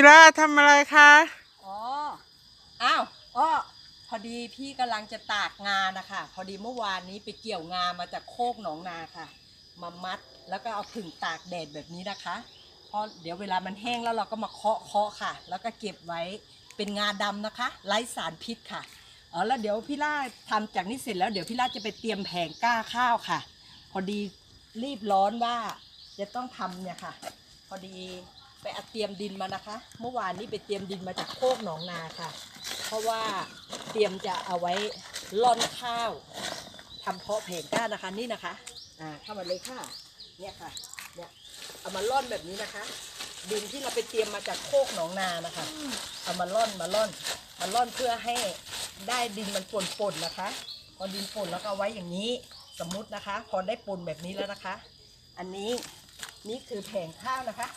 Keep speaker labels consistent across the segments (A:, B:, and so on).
A: พี่ล่าทำอะไรคะ
B: อ๋ออ้าวอ้อพอดีพี่กำลังจะตากงานะคะ พอดีเมื่อวานนี้ไปเกี่ยวงามาจากโคกหนองนาค่ะ มามัดแล้วก็เอาผึ่งตากแดดแบบนี้นะคะเพราะเดี๋ยวเวลามันแห้งแล้วเราก็มาเคาะเคาะค่ะ แล้วก็เก็บไว้เป็นงาดำนะคะ ไร้สารพิษค่ะเออแล้วเดี๋ยวพี่ล่าทำจากนี้เสร็จแล้วเดี๋ยวพี่ล่าจะไปเตรียมแผงก้าข้าวค่ะ พอดีรีบร้อนว่าจะต้องทำเนี่ยค่ะ พอดี ไปเอาเตรียมดินมานะคะ เมื่อวานนี้ไปเตรียมดินมาจากโคกหนองนาค่ะ เพราะว่าเตรียมจะเอาไว้ร่อนข้าวทำเพาะเพงก้านะคะนี่นะคะอ่าเข้ามาเลยค่ะเนี่ยค่ะเนี่ยเอามาร่อนแบบนี้นะคะ ดินที่เราไปเตรียมมาจากโคกหนองนานะคะ เอามาร่อนมาร่อนมาร่อนเพื่อให้ได้ดินมันป่นๆนะคะ พอดินป่นแล้วก็เอาไว้อย่างนี้สมมุตินะคะ พอได้ป่นแบบนี้แล้วนะคะ อันนี้นี่คือแผงข้าวนะคะ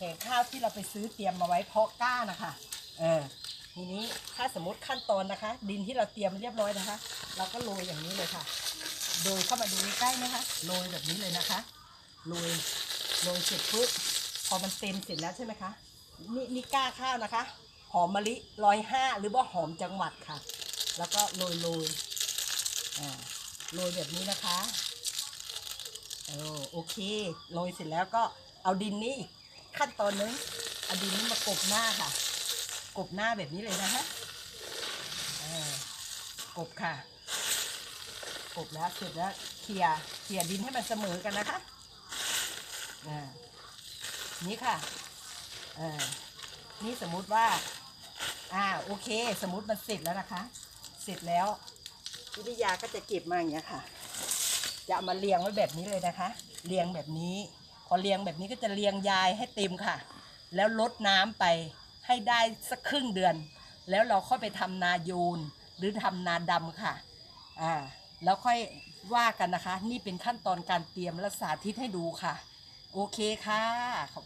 B: แผงข้าวที่เราไปซื้อเตรียมมาไว้เพาะก้านะคะเออทีนี้ถ้าสมมติขั้นตอนนะคะ ดินที่เราเตรียมเรียบร้อยนะคะ เราก็โรยอย่างนี้เลยค่ะโรยเข้ามาดูใกล้ๆนะคะโรยแบบนี้เลยนะคะโรยโรยเสร็จปุ๊บพอมันเต็มเสร็จแล้วใช่ไหมคะนี่นี่ก้าข้าวนะคะ หอมมะลิร้อยห้าหรือว่าหอมจังหวัดค่ะ แล้วก็โรยโรยอ่าโรยแบบนี้นะคะเออโอเคโรยเสร็จแล้วก็เอาดินนี้อีก ขั้นตอนนึงเอาดินนี้มากบหน้าค่ะ กบหน้าแบบนี้เลยนะฮะกบค่ะ กบแล้วเสร็จแล้วเคลียร์เคลียร์ดินให้มันเสมอกันนะคะนี่ค่ะนี่สมมุติว่า อ่าโอเค สมมติมันเสร็จแล้วนะคะ เสร็จแล้ววิทยาก็จะเก็บมาอย่างเงี้ยค่ะ จะเอามาเรียงไว้แบบนี้เลยนะคะ เรียงแบบนี้ พอเลียงแบบนี้ก็จะเลียงยายให้เต็มค่ะ แล้วลดน้ำไปให้ได้สักครึ่งเดือน แล้วเราค่อยไปทำนาโยนหรือทำนาดำค่ะอ่าแล้วค่อยว่ากันนะคะ นี่เป็นขั้นตอนการเตรียมและสาธิตให้ดูค่ะ โอเคค่ะขอบ